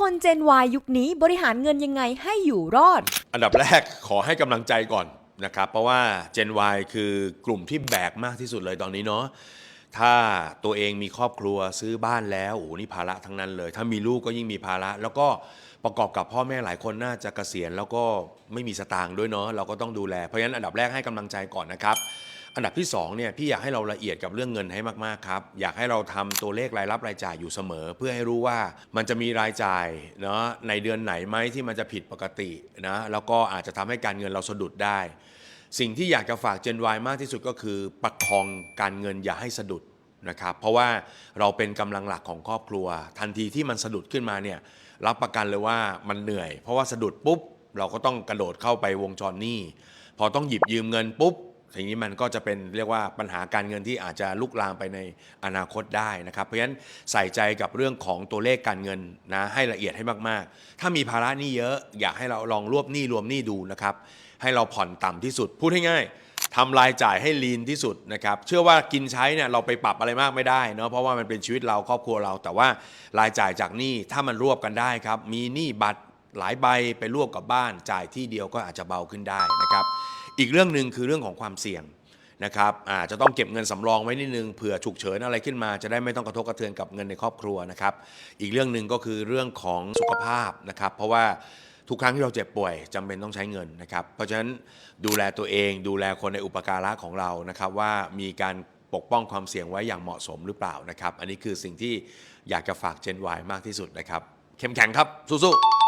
คนเจน Y ยุคนี้บริหารเงินยังไงให้อยู่รอด อันดับแรกขอให้กำลังใจก่อนนะครับ เพราะว่า Gen Y คือกลุ่มที่แบกมากที่สุดเลยตอนนี้เนาะถ้าตัวเองมีครอบครัวซื้อบ้านแล้วโอ้โหนี่ภาระทั้งนั้นเลย ถ้ามีลูกก็ยิ่งมีภาระ แล้วก็ประกอบกับพ่อแม่หลายคนน่าจะเกษียณแล้วก็ไม่มีสตางค์ด้วยเนาะเราก็ต้องดูแลเพราะฉะนั้นอันดับแรกให้กำลังใจก่อนนะครับ อันดับที่สองเนี่ยพี่อยากให้เราละเอียดกับเรื่องเงินให้มากๆครับอยากให้เราทำตัวเลขรายรับรายจ่ายอยู่เสมอ เพื่อให้รู้ว่ามันจะมีรายจ่ายเนาะในเดือนไหนไหมที่มันจะผิดปกตินะแล้วก็อาจจะทำให้การเงินเราสะดุดได้ สิ่งที่อยากจะฝาก Gen Y มากที่สุดก็คือประคองการเงินอย่าให้สะดุดนะครับเพราะว่าเราเป็นกำลังหลักของครอบครัว ทันทีที่มันสะดุดขึ้นมาเนี่ยรับประกันเลยว่ามันเหนื่อย เพราะว่าสะดุดปุ๊บเราก็ต้องกระโดดเข้าไปวงจรหนี้พอต้องหยิบยืมเงินปุ๊บ ทีนี้มันก็จะเป็นเรียกว่าปัญหาการเงินที่อาจจะลุกลามไปในอนาคตได้นะครับ เพราะฉะนั้นใส่ใจกับเรื่องของตัวเลขการเงินนะให้ละเอียดให้มากๆ ถ้ามีภาระหนี้เยอะ อยากให้เราลองรวบหนี้รวมหนี้ดูนะครับ ให้เราผ่อนต่ำที่สุด พูดให้ง่ายทำรายจ่ายให้ลีนที่สุดนะครับ เชื่อว่ากินใช้เนี่ยเราไปปรับอะไรมากไม่ได้เนาะเพราะว่ามันเป็นชีวิตเราครอบครัวเรา แต่ว่ารายจ่ายจากหนี้ถ้ามันรวบกันได้ครับ มีหนี้บัตรหลายใบไปรวบกับบ้านจ่ายที่เดียวก็อาจจะเบาขึ้นได้นะครับ อีกเรื่องหนึ่งคือเรื่องของความเสี่ยงนะครับอาจจะต้องเก็บเงินสำรองไว้นิดนึงเผื่อฉุกเฉินอะไรขึ้นมาจะได้ไม่ต้องกระทบกระเทือนกับเงินในครอบครัวนะครับ อีกเรื่องหนึ่งก็คือเรื่องของสุขภาพนะครับ เพราะว่าทุกครั้งที่เราเจ็บป่วยจำเป็นต้องใช้เงินนะครับ เพราะฉะนั้นดูแลตัวเองดูแลคนในอุปการะของเรานะครับว่ามีการปกป้องความเสี่ยงไว้อย่างเหมาะสมหรือเปล่านะครับ อันนี้คือสิ่งที่อยากจะฝาก Gen Y มากที่สุดนะครับ เข้มแข็งครับสู้ๆ